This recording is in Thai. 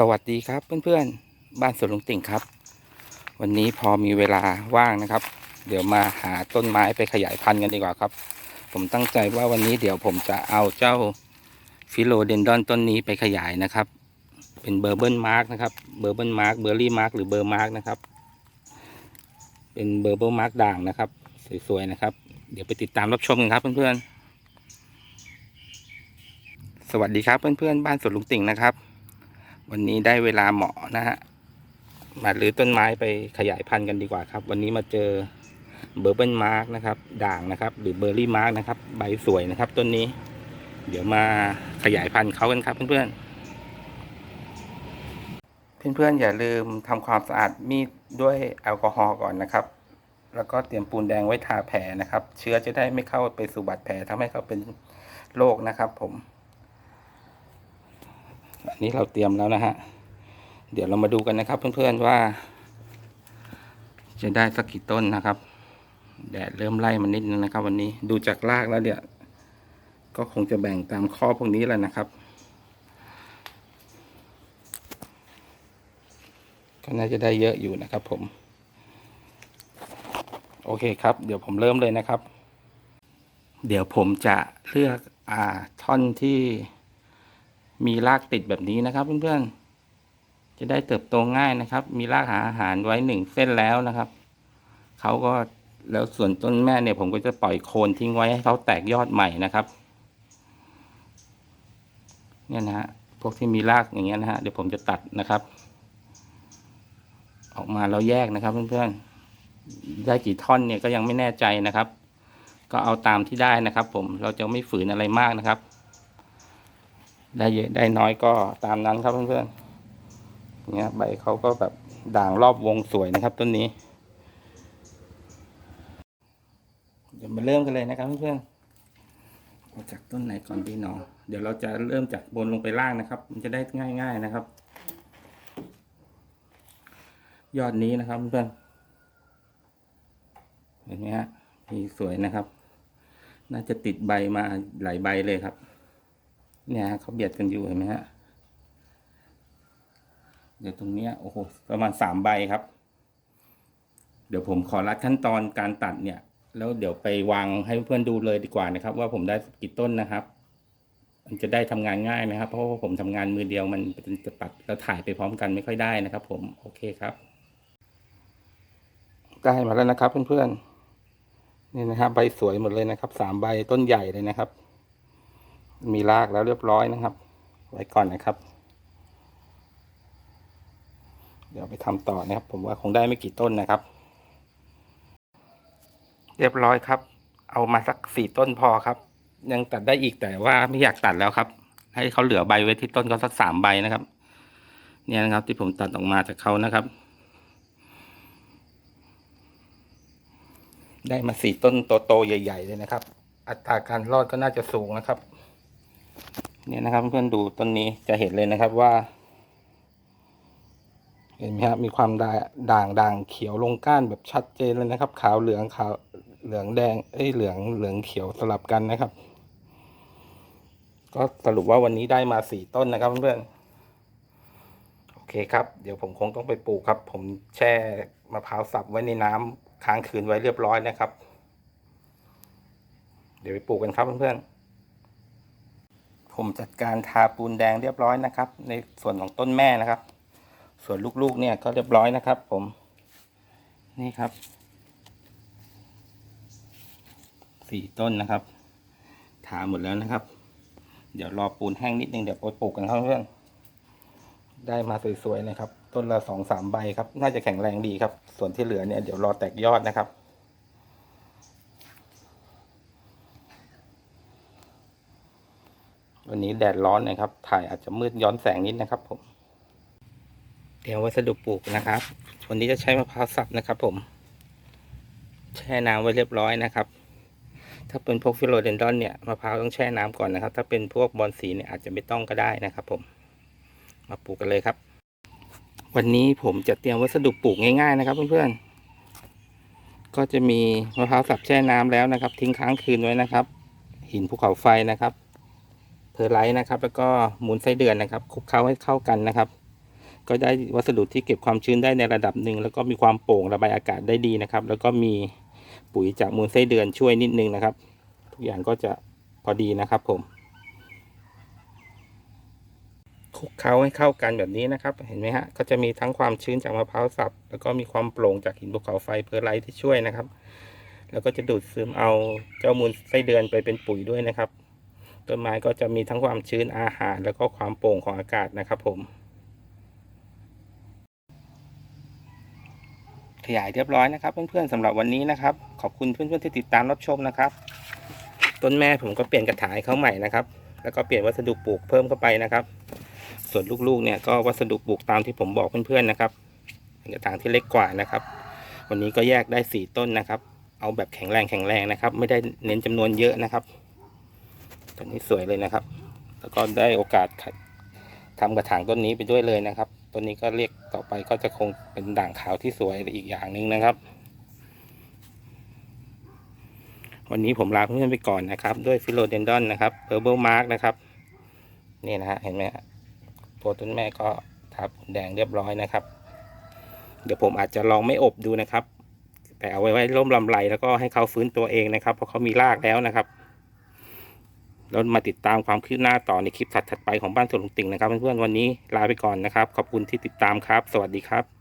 สวัสดีครับเพื่อนๆ บ้านสวนลุงติ่งครับ วันนี้พอมีเวลาว่างนะครับ เดี๋ยวมาหาต้นไม้ไปขยายพันธุ์กันดีกว่าครับ ผมตั้งใจว่าวันนี้เดี๋ยวผมจะเอาเจ้าฟิโลเดนดอนต้นนี้ไปขยายนะครับ เป็นเบอร์เบิลมาร์กนะครับเบอร์เบิลมาร์กเบอร์รี่มาร์กหรือเบอร์มาร์กนะครับ เป็นเบอร์เบิลมาร์กด่างนะครับ สวยๆนะครับ เดี๋ยวไปติดตามรับชมกันครับเพื่อนๆสวัสดีครับเพื่อนๆบ้านสวนลุงติ่งนะครับ วันนี้ได้เวลาเหมาะนะฮะมารื้อต้นไม้ไปขยายพันธุ์กันดีกว่าครับ วันนี้มาเจอเบอร์เบิลมาร์กนะครับ ด่างนะครับ หรือเบอร์รี่มาร์กนะครับ ใบสวยนะครับ ต้นนี้ เดี๋ยวมาขยายพันธุ์เขากันครับเพื่อนๆเพื่อนๆอย่าลืมทำความสะอาดมีดด้วยแอลกอฮอล์ก่อนนะครับ แล้วก็เตรียมปูนแดงไว้ทาแผลนะครับ เชื้อจะได้ไม่เข้าไปสู่บาดแผลทำให้เขาเป็นโรคนะครับ ผม อันนี้เราเตรียมแล้วนะฮะ เดี๋ยวเรามาดูกันนะครับ เพื่อนๆว่า จะได้สักกี่ต้นนะครับ แดดเริ่มไล่มันนิดนึงนะครับ วันนี้ดูจากรากแล้วเดี๋ยวก็คงจะแบ่งตามข้อพวกนี้แหละนะครับ ก็น่าจะได้เยอะอยู่นะครับผม โอเคครับ เดี๋ยวผมเริ่มเลยนะครับ เดี๋ยวผมจะเลือกอ่าท่อนที่ มีรากติดแบบนี้นะครับ เพื่อนๆ จะได้เติบโตง่ายนะครับ มีรากหาอาหารไว้หนึ่งเส้นแล้วนะครับเขาก็แล้วส่วนต้นแม่เนี่ยผมก็จะปล่อยโคนทิ้งไว้ให้เขาแตกยอดใหม่นะครับ เนี่ยนะฮะพวกที่มีรากอย่างเงี้ยนะฮะเดี๋ยวผมจะตัดนะครับ ออกมาแล้วแยกนะครับ เพื่อนๆ ได้กี่ท่อนเนี่ยก็ยังไม่แน่ใจนะครับ ก็เอาตามที่ได้นะครับ ผมเราจะไม่ฝืนอะไรมากนะครับ ได้เยอะได้น้อยก็ตามนั้นครับเพื่อนๆเนี้ยใบเขาก็แบบด่างรอบวงสวยนะครับต้นนี้ เดี๋ยวมาเริ่มกันเลยนะครับเพื่อนๆเอาจากต้นไหนก่อนดีหนอเดี๋ยวเราจะเริ่มจากบนลงไปล่างนะครับ มันจะได้ง่าย ๆนะครับ ยอดนี้นะครับเพื่อนเห็นไหมฮะมีสวยนะครับ น่าจะติดใบมาหลายใบเลยครับ เนี่ยฮะเขาเบียดกันอยู่เห็นไหมฮะเดี๋ยวตรงเนี้ยโอ้โหประมาณสามใบครับ เดี๋ยวผมขอรัดขั้นตอนการตัดเนี่ย แล้วเดี๋ยวไปวางให้เพื่อนดูเลยดีกว่านะครับ ว่าผมได้กี่ต้นนะครับ มันจะได้ทำงานง่ายนะครับ เพราะว่าผมทำงานมือเดียวมันจะตัดแล้วถ่ายไปพร้อมกันไม่ค่อยได้นะครับ ผมโอเคครับได้มาแล้วนะครับเพื่อนๆนี่นะครับ ใบสวยหมดเลยนะครับสามใบต้นใหญ่เลยนะครับ มีรากแล้วเรียบร้อยนะครับ ไว้ก่อนนะครับ เดี๋ยวไปทำต่อนะครับ ผมว่าคงได้ไม่กี่ต้นนะครับ เรียบร้อยครับ เอามาสักสี่ต้นพอครับ ยังตัดได้อีกแต่ว่าไม่อยากตัดแล้วครับ ให้เขาเหลือใบไว้ที่ต้นก็สักสามใบนะครับ เนี่ยนะครับที่ผมตัดออกมาจากเขานะครับ ได้มาสี่ต้นโตๆใหญ่ ๆ เลยนะครับอัตราการรอดก็น่าจะสูงนะครับ เนี่ยนะครับเพื่อนๆดูต้นนี้จะเห็นเลยนะครับว่า เห็นไหมครับมีความด่างด่างเขียวลงก้านแบบชัดเจนเลยนะครับ ขาวเหลืองขาวเหลืองแดงเอ้ยเหลืองเหลืองเขียวสลับกันนะครับ ก็สรุปว่าวันนี้ได้มาสี่ต้นนะครับเพื่อนๆโอเคครับ เดี๋ยวผมคงต้องไปปลูกครับ ผมแช่มะพร้าวสับไว้ในน้ำค้างคืนไว้เรียบร้อยนะครับ เดี๋ยวไปปลูกกันครับเพื่อนๆ ผมจัดการทาปูนแดงเรียบร้อยนะครับ ในส่วนของต้นแม่นะครับ ส่วนลูกๆเนี่ยก็เรียบร้อยนะครับ ผมนี่ครับสี่ต้นนะครับ ทาหมดแล้วนะครับ เดี๋ยวรอปูนแห้งนิดนึงเดี๋ยวไปปลูกกันครับเพื่อนได้มาสวยๆนะครับ ต้นละสองสามใบครับ น่าจะแข็งแรงดีครับ ส่วนที่เหลือเนี่ยเดี๋ยวรอแตกยอดนะครับ วันนี้แดดร้อนนะครับ ถ่ายอาจจะมืดย้อนแสงนิดนะครับ ผมเตรียมวัสดุปลูกนะครับ วันนี้จะใช้มะพร้าวสับนะครับ ผม แช่น้ำไว้เรียบร้อยนะครับ ถ้าเป็นพวกฟิโลเดนดอนเนี่ยมะพร้าวต้องแช่น้ำก่อนนะครับ ถ้าเป็นพวกบอลสีเนี่ยอาจจะไม่ต้องก็ได้นะครับ ผม มาปลูกกันเลยครับ วันนี้ผมจะเตรียมวัสดุปลูกง่าย ๆ นะครับเพื่อนๆ ก็จะมีมะพร้าวสับแช่น้ำแล้วนะครับ ทิ้งค้างคืนไว้นะครับ หินภูเขาไฟนะครับ เพอร์ไลท์นะครับ แล้วก็หมุนไส้เดือนนะครับคลุกเคล้าให้เข้ากันนะครับ ก็ได้วัสดุที่เก็บความชื้นได้ในระดับหนึ่งแล้วก็มีความโปร่งระบายอากาศได้ดีนะครับ แล้วก็มีปุ๋ยจากมูลไส้เดือนช่วยนิดนึงนะครับ ทุกอย่างก็จะพอดีนะครับผมคลุกเคล้าให้เข้ากันแบบนี้นะครับ เห็นไหมฮะ ก็จะมีทั้งความชื้นจากมะพร้าวสับ แล้วก็มีความโปร่งจากหินภูเขาไฟเพอร์ไลท์ที่ช่วยนะครับ แล้วก็จะดูดซึมเอาเจ้ามูลไส้เดือนไปเป็นปุ๋ยด้วยนะครับ ต้นไม้ก็จะมีทั้งความชื้นอาหาร แล้วก็ความโปร่งของอากาศนะครับผม ขยายเรียบร้อยนะครับ เพื่อนๆสำหรับวันนี้นะครับ ขอบคุณเพื่อนๆที่ติดตามรับชมนะครับ ต้นแม่ผมก็เปลี่ยนกระถางเขาใหม่นะครับ แล้วก็เปลี่ยนวัสดุปลูกเพิ่มเข้าไปนะครับ ส่วนลูกๆเนี่ยก็วัสดุปลูกตามที่ผมบอกเพื่อนๆนะครับเป็นกระถางที่เล็กกว่านะครับ วันนี้ก็แยกได้สี่ต้นนะครับ เอาแบบแข็งแรงแข็งแรงนะครับ ไม่ได้เน้นจำนวนเยอะนะครับ ต้นนี้สวยเลยนะครับ แล้วก็ได้โอกาสขัดทำกระถางต้นนี้ไปด้วยเลยนะครับ ต้นนี้ก็เรียกต่อไปก็จะคงเป็นด่างขาวที่สวยอีกอย่างหนึ่งนะครับ วันนี้ผมลาเพื่อนๆไปก่อนนะครับ ด้วยฟิโลเดนดอนนะครับเพอร์เบิลมาร์กนะครับ นี่นะฮะเห็นไหมฮะตัวต้นแม่ก็ทับแดงเรียบร้อยนะครับ เดี๋ยวผมอาจจะลองไม่อบดูนะครับ แต่เอาไว้ไว้ร่มลำไรแล้วก็ให้เขาฟื้นตัวเองนะครับ เพราะเขามีรากแล้วนะครับ แล้วมาติดตามความคืบหน้าต่อในคลิปถัดๆไปของบ้านสวนลุงติ่งนะครับเพื่อนๆวันนี้ลาไปก่อนนะครับ ขอบคุณที่ติดตามครับ สวัสดีครับ